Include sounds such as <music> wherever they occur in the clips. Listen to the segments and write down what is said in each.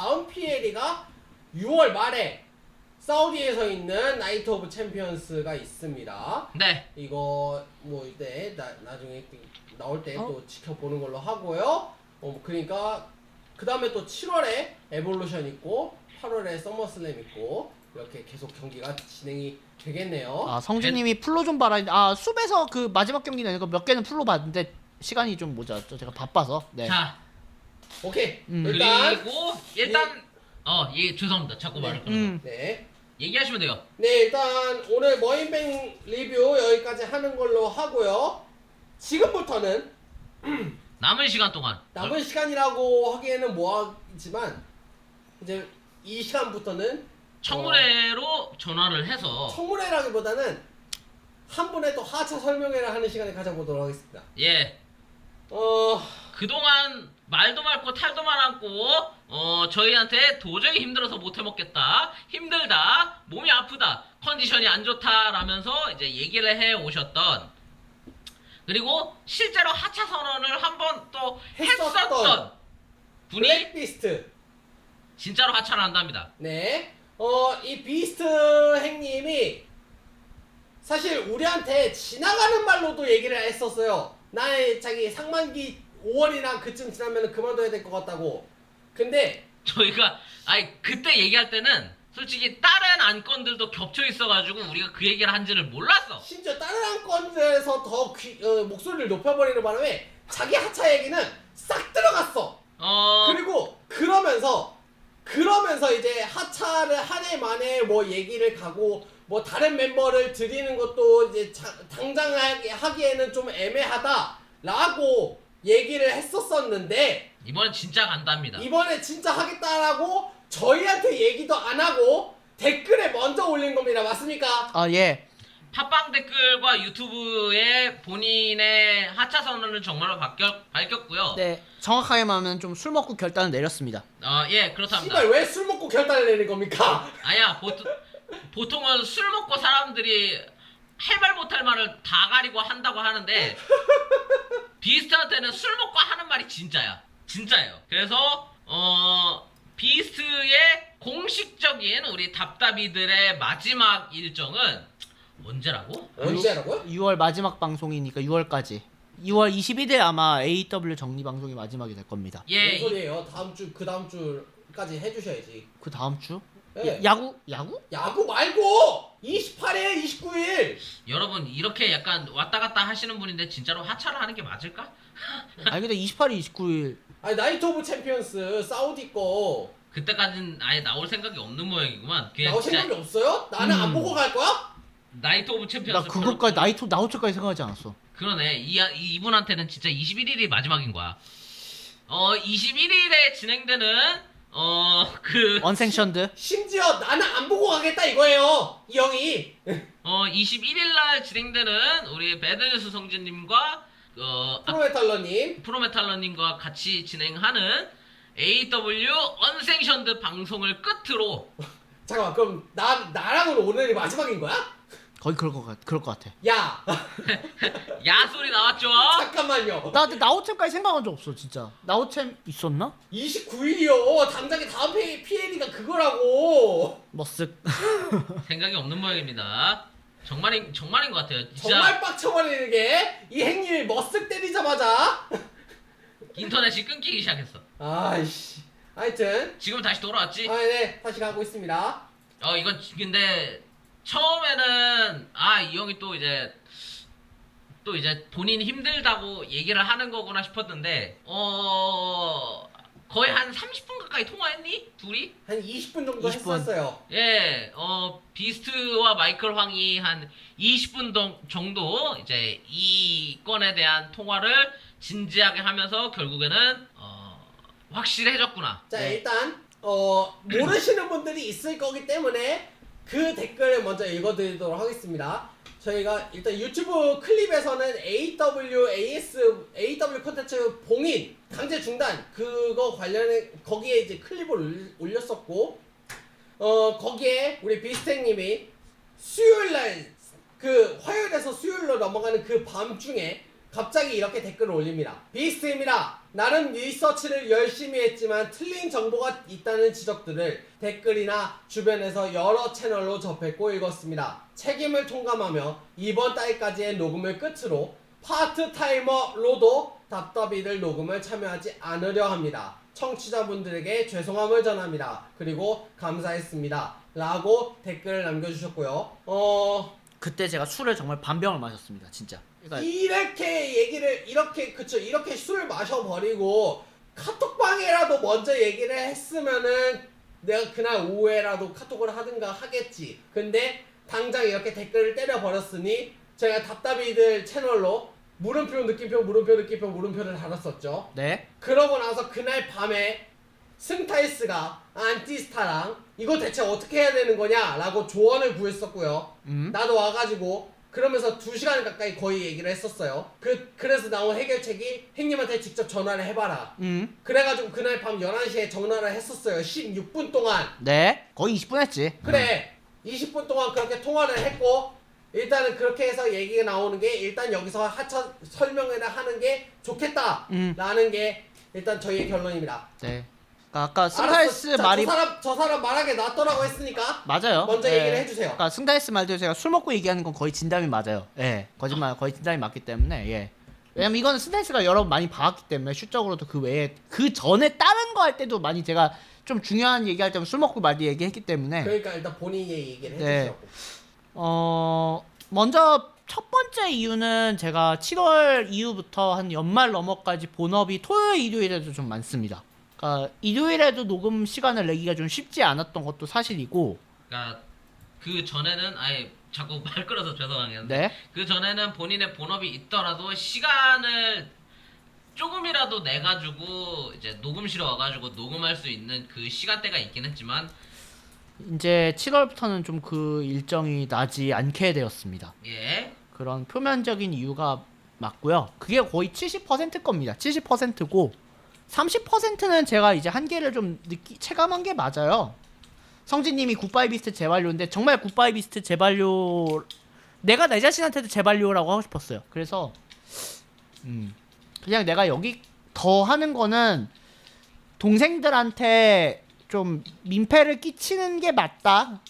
다음 PL이가 6월 말에 사우디에서 있는 나이트 오브 챔피언스가 있습니다. 네. 이거 뭐 이때 나, 나중에 나올 때 어? 또 지켜보는 걸로 하고요. 어 그러니까 그 다음에 또 7월에 에볼루션 있고 8월에 서머슬램 있고 이렇게 계속 경기가 진행이 되겠네요. 아 성준님이 풀로 좀 봐라. 아 숲에서 그 마지막 경기는 몇 개는 풀로 봤는데 시간이 좀 모자랐죠. 제가 바빠서. 네. 자 오케이 음. 일단 그리고 일단 어예 죄송합니다. 자꾸 말을 끊어. 음. 네. 얘기하시면 돼요. 네 일단 오늘 머인뱅 리뷰 여기까지 하는 걸로 하고요. 지금부터는 <clears throat> 남은 시간 동안 남은 시간이라고 하기에는 뭐하지만 이제 이 시간부터는 청문회로 전화를 해서 청문회라기보다는 한 분의 또 하차 설명회를 하는 시간을 가져보도록 하겠습니다. 예 어 그동안 말도 많고 탈도 많았고 어 저희한테 도저히 힘들어서 못 해먹겠다 힘들다 몸이 아프다 컨디션이 안 좋다라면서 이제 얘기를 해 오셨던 그리고 실제로 하차 선언을 한 번 또 했었던 했었던 분이 블랙비스트 진짜로 하차를 한답니다. 네. 어, 이 비스트 행님이 사실 우리한테 지나가는 말로도 얘기를 했었어요. 나의 자기 상반기 5월이나 그쯤 지나면 그만둬야 될 것 같다고. 근데 저희가 아니 그때 얘기할 때는 솔직히 다른 안건들도 겹쳐 있어가지고 우리가 그 얘기를 한지를 몰랐어. 심지어 다른 안건에서 더 귀, 어, 목소리를 높여버리는 바람에 자기 하차 얘기는 싹 들어갔어. 어 그리고 그러면서 그러면서 이제 하차를 한 해 만에 뭐 얘기를 가고 뭐 다른 멤버를 드리는 것도 이제 자- 당장 하기- 하기에는 좀 애매하다라고 얘기를 했었었는데 이번엔 진짜 간답니다. 이번에 진짜 하겠다라고 저희한테 얘기도 안 하고 댓글에 먼저 올린 겁니다. 맞습니까? 아 예. 팟빵 댓글과 유튜브에 본인의 하차 선언을 정말로 밝혔, 밝혔고요. 네. 정확하게 말하면 좀 술 먹고 결단을 내렸습니다. 어, 예, 그렇답니다. 씨발 왜 술 먹고 결단을 내린 겁니까? 아야, 보통, 보통은 술 먹고 사람들이 할 말 못할 말을 다 가리고 한다고 하는데, <laughs> 비스트한테는 술 먹고 하는 말이 진짜야. 진짜예요. 그래서, 어, 비스트의 공식적인 우리 답답이들의 마지막 일정은 언제라고? 언제라고요? 6월 마지막 방송이니까 6월까지. 6월 21일 아마 AW 정리 방송이 마지막이 될 겁니다. 예, 뭔 소리예요? 다음 주 그 다음 주까지 해주셔야지. 그 다음 주? 네. 야, 야구? 야구? 야구 말고 28일, 29일. 여러분 이렇게 약간 왔다 갔다 하시는 분인데 진짜로 하차를 하는 게 맞을까? <laughs> 아니 근데 28일, 29일 아니 나이트 오브 챔피언스 사우디 거 그때까지는 아예 나올 생각이 없는 모양이구만. 그냥 나올 진짜 생각이 없어요? 나는 안 음. 보고 갈 거야? 나이트 오브 나 챔피언스. 그것까지 나이트 나우트까지 생각하지 않았어. 그러네. 이, 이 이분한테는 진짜 21일이 마지막인 거야. 어 21일에 진행되는 어 그 언생션드. 심지어 나는 안 보고 가겠다 이거예요. 이 형이. 어 21일 날 진행되는 우리 배드뉴스 성진님과 어 아, 프로메탈러님. 프로메탈러님과 같이 진행하는 AW 언생션드 방송을 끝으로 <laughs> 잠깐만 그럼 나 나랑은 오늘이 마지막인 거야? 거의 그럴 것 같, 그럴 것 같아. 야 <laughs> 야 소리 나왔죠? 잠깐만요. 나 근데 나우챔까지 생각한 적 없어 진짜. 나우챔 있었나? 29일이요. 당장에 다음 PL이가 그거라고. 머쓱. <laughs> 생각이 없는 모양입니다. 정말인 정말인 것 같아요. 진짜 정말 빡쳐버리는 게 이 행님이 머쓱 때리자마자 <laughs> 인터넷이 끊기기 시작했어. 아이씨. 하여튼 지금 다시 돌아왔지? 아 네 다시 가고 있습니다. 어 이건 근데 처음에는 아 이 형이 또 이제 또 이제 본인 힘들다고 얘기를 하는 거구나 싶었는데 어 거의 한 30분 가까이 통화했니? 둘이? 한 20분 정도 20분. 했었어요. 예, 어 비스트와 마이클 황이 한 20분 동- 정도 이제 이 건에 대한 통화를 진지하게 하면서 결국에는 어 확실해졌구나. 자 네. 일단 어 모르시는 분들이 있을 거기 때문에 그 댓글을 먼저 읽어드리도록 하겠습니다. 저희가 일단 유튜브 클립에서는 AW, AS, AW 콘텐츠 봉인 강제 중단 그거 관련해 거기에 이제 클립을 올- 올렸었고 어 거기에 우리 비스텍님이 수요일 날 그 화요일에서 수요일로 넘어가는 그 밤 중에 갑자기 이렇게 댓글을 올립니다. 비스트입니다. 나름 리서치를 열심히 했지만 틀린 정보가 있다는 지적들을 댓글이나 주변에서 여러 채널로 접했고 읽었습니다. 책임을 통감하며 이번 달까지의 녹음을 끝으로 파트타이머로도 답답이들 녹음을 참여하지 않으려 합니다. 청취자분들에게 죄송함을 전합니다. 그리고 감사했습니다. 라고 댓글을 남겨주셨고요. 어, 그때 제가 술을 정말 반병을 마셨습니다. 진짜. 그러니까 이렇게 얘기를 이렇게 그쵸 이렇게 술 마셔버리고 카톡방에라도 먼저 얘기를 했으면은 내가 그날 오후에라도 카톡을 하든가 하겠지 근데 당장 이렇게 댓글을 때려버렸으니 제가 답답이들 채널로 물음표 느낌표 물음표 느낌표 물음표를 달았었죠 네. 그러고 나서 그날 밤에 승타이스가 안티스타랑 이거 대체 어떻게 해야 되는 거냐 라고 조언을 구했었고요 음. 나도 와가지고 그러면서 두 시간 가까이 거의 얘기를 했었어요. 그 그래서 나온 해결책이 행님한테 직접 전화를 해봐라. 음. 그래가지고 그날 밤 11시에 전화를 했었어요. 16분 동안. 네. 거의 20분 했지. 그래. 20분 동안 그렇게 통화를 했고 일단은 그렇게 해서 얘기가 나오는 게 일단 여기서 하차 설명을 하는 게 좋겠다. 음. 라는 게 일단 저희의 결론입니다. 네. 그러니까 아까 자, 말이 저 사람 저 사람 말하게 놨더라고 했으니까 맞아요. 먼저 예. 얘기를 해주세요. 그러니까 승타이스 말대로 제가 술 먹고 얘기하는 건 거의 진담이 맞아요. 예. 거짓말 거의 진담이 맞기 때문에 예. 왜냐면 이거는 승타이스가 여러 번 많이 봐왔기 때문에 슛적으로도 그 외에 그 전에 다른 거 할 때도 많이 제가 좀 중요한 얘기할 때면 술 먹고 말이 얘기했기 때문에 그러니까 일단 본인이 얘기를 네. 해주시라고. 어 먼저 첫 번째 이유는 제가 7월 이후부터 한 연말 넘어까지 본업이 토요일 일요일에도 좀 많습니다. 그러니까 일요일에도 녹음 시간을 내기가 좀 쉽지 않았던 것도 사실이고 그러니까 그 전에는 아예 자꾸 <laughs> 말 끌어서 죄송하겠는데 네. 그 전에는 본인의 본업이 있더라도 시간을 조금이라도 내 가지고 이제 녹음실에 와가지고 녹음할 수 있는 그 시간대가 있긴 했지만 이제 7월부터는 좀 그 일정이 나지 않게 되었습니다. 예 그런 표면적인 이유가 맞고요. 그게 거의 70% 겁니다. 70%고 30%는 제가 이제 한계를 좀 느끼 체감한 게 맞아요. 성진님이 굿바이 비스트 재반료인데 정말 굿바이 비스트 재반료 내가 내 자신한테도 재반료라고 하고 싶었어요. 그래서 음 그냥 내가 여기 더 하는 거는 동생들한테 좀 민폐를 끼치는 게 맞다.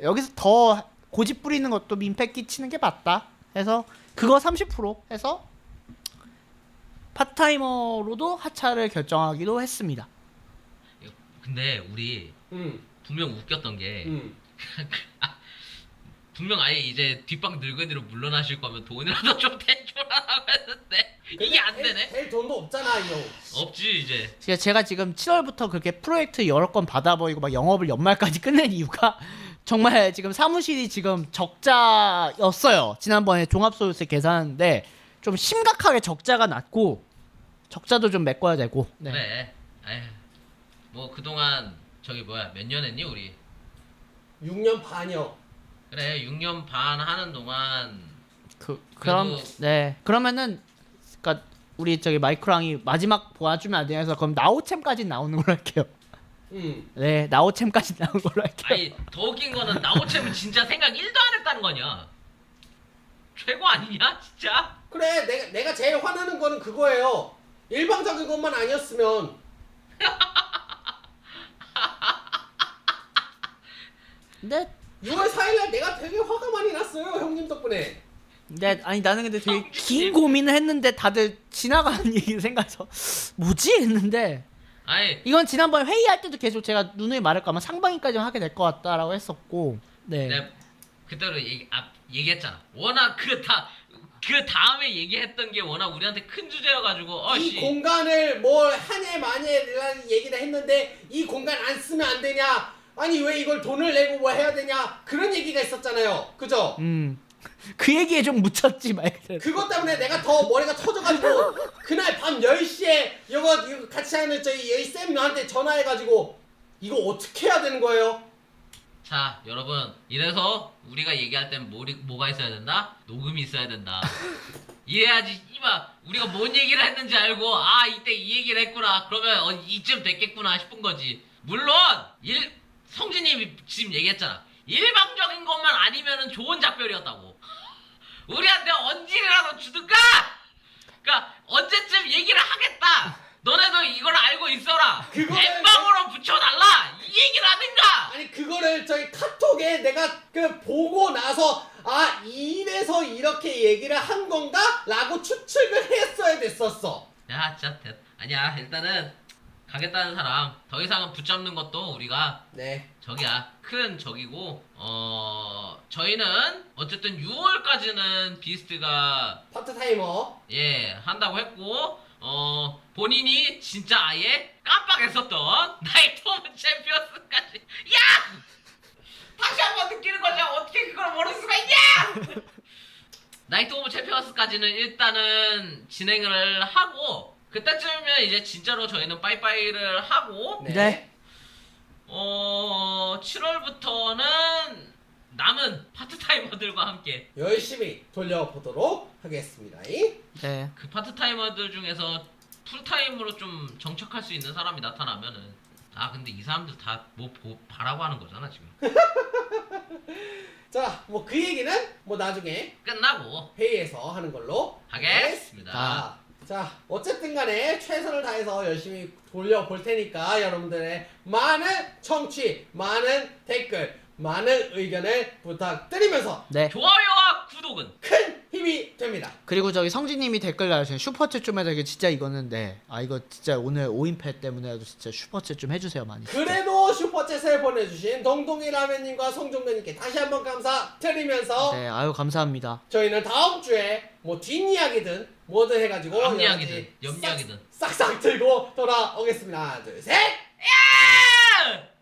여기서 더 고집 부리는 것도 민폐 끼치는 게 맞다. 해서 그거 30% 해서 파타이머로도 하차를 결정하기로 했습니다. 근데 우리 음, 분명 웃겼던 게 음. <laughs> 분명 아예 이제 뒷방 늙은이로 물러나실 거면 돈이라도 <laughs> 좀 대줘라고 했는데 이게 안 되네 될 돈도 없잖아 이거. 없지 이제 제가- 제가 지금 7월부터 그렇게 프로젝트 여러 건 받아버리고 막 영업을 연말까지 끝낸 이유가 <laughs> 정말 지금 사무실이 지금 적자였어요. 지난번에 종합소득세 계산하는데 좀 심각하게 적자가 났고 적자도 좀 메꿔야 되고. 네. 그래 뭐 그동안 저기 뭐야 몇 년 했니 우리 6년 반이요. 그래 6년 반 하는 동안 그 그럼 그래도- 네 그러면은 그러니까 우리 저기 마이크랑이 마지막 보아주면 안 되면서 그럼 나오챔까지 나오는 걸로 할게요. 음. 네 나오챔까지 <laughs> 나오는 걸로 할게요. 아니 더 웃긴 거는 나오체면 진짜 생각 1도 안 했다는 거냐 최고 아니냐 진짜 그래 내가 내가 제일 화나는 거는 그거예요. 일방적인 것만 아니었으면. 근데 6월 4일날 내가 되게 화가 많이 났어요 형님 덕분에. 네, 아니 나는 근데 되게 아, 긴 고민을 했는데 다들 지나가는 <laughs> 얘기 생각해서 뭐지? 했는데 아니. 이건 지난번에 회의할 때도 계속 제가 누누이 말할까 아마 상반기까지만 하게 될 것 같다라고 했었고. 네. 내가 그때로 얘기, 아, 얘기했잖아. 워낙 그 다 그 다음에 얘기했던 게 워낙 우리한테 큰 주제여 가지고 이 어씨 공간을 뭘 하냐 마냐라는 얘기를 했는데 이 공간 안 쓰면 안 되냐? 아니 왜 이걸 돈을 내고 뭐 해야 되냐? 그런 얘기가 있었잖아요. 그죠? 음 그 얘기에 좀 묻혔지 말 그대로 그것 때문에 내가 더 머리가 터져가지고 그날 밤 10시에 이거, 이거 같이 하는 저희 여기 쌤 나한테 전화해가지고 이거 어떻게 해야 되는 거예요? 자 여러분 이래서 우리가 얘기할 땐 뭐, 뭐가 있어야 된다? 녹음이 있어야 된다. <laughs> 이래야지? 이봐 우리가 뭔 얘기를 했는지 알고 아 이때 이 얘기를 했구나. 그러면 어, 이쯤 됐겠구나 싶은 거지. 물론 일 성진님이 지금 얘기했잖아. 일방적인 것만 아니면은 좋은 작별이었다고. 우리한테 언질이라도 주든가! 그러니까 언제쯤 얘기를 하겠다! 너네도 이걸 알고 있어라. 그거는 엠방으로 붙여달라. 이 얘기를 하든가. 아니 그거를 저희 카톡에 내가 그 보고 나서 아 이래서 이렇게 얘기를 한 건가? 라고 추측을 됐었어 야, 진짜 됐. 아니야. 일단은 가겠다는 사람 더 이상은 붙잡는 것도 우리가 네 적이야. 큰 적이고 어 저희는 어쨌든 6월까지는 비스트가 파트 타이머 예 한다고 했고 어 본인이 진짜 아예 깜빡했었던 <laughs> 나이트 오브 챔피언스까지 야 <laughs> 다시 한 번 느끼는 거지 어떻게 그걸 모를 수가 있냐 <laughs> 나이트 오브 챔피언스까지는 일단은 진행을 하고 그때쯤이면 이제 진짜로 저희는 빠이빠이를 하고 네. 네. 어 7월부터는 남은 파트타이머들과 함께 열심히 돌려보도록 하겠습니다 네. 그 파트타이머들 중에서 풀타임으로 좀 정착할 수 있는 사람이 나타나면은 아 근데 이 사람들 다 뭐 바라고 하는 거잖아 지금 <laughs> 자 뭐 그 얘기는 뭐 나중에 끝나고 회의에서 하는 걸로 하겠습니다 아, 자, 어쨌든 간에 최선을 다해서 열심히 돌려볼 테니까 여러분들의 많은 청취, 많은 댓글, 많은 의견을 부탁드리면서 네. 좋아요와 구독은 큰 힘이 됩니다. 그리고 저기 성진님이 댓글 달아주신 슈퍼챗 좀 해서 이게 진짜 이거는 네. 아 이거 진짜 오늘 5인패 때문에라도 진짜 슈퍼챗 좀 해주세요 많이. 진짜. 그래도 슈퍼 챗을 보내주신 동동이 라면님과 성종면님께 다시 한번 감사드리면서 네. 아유 감사합니다. 저희는 다음 주에 뭐 뒷이야기든 뭐든 해가지고 앞 여러 이야기든, 가지 옆 싹- 이야기든. 싹싹 들고 돌아오겠습니다. 하나, 둘, 셋! 야!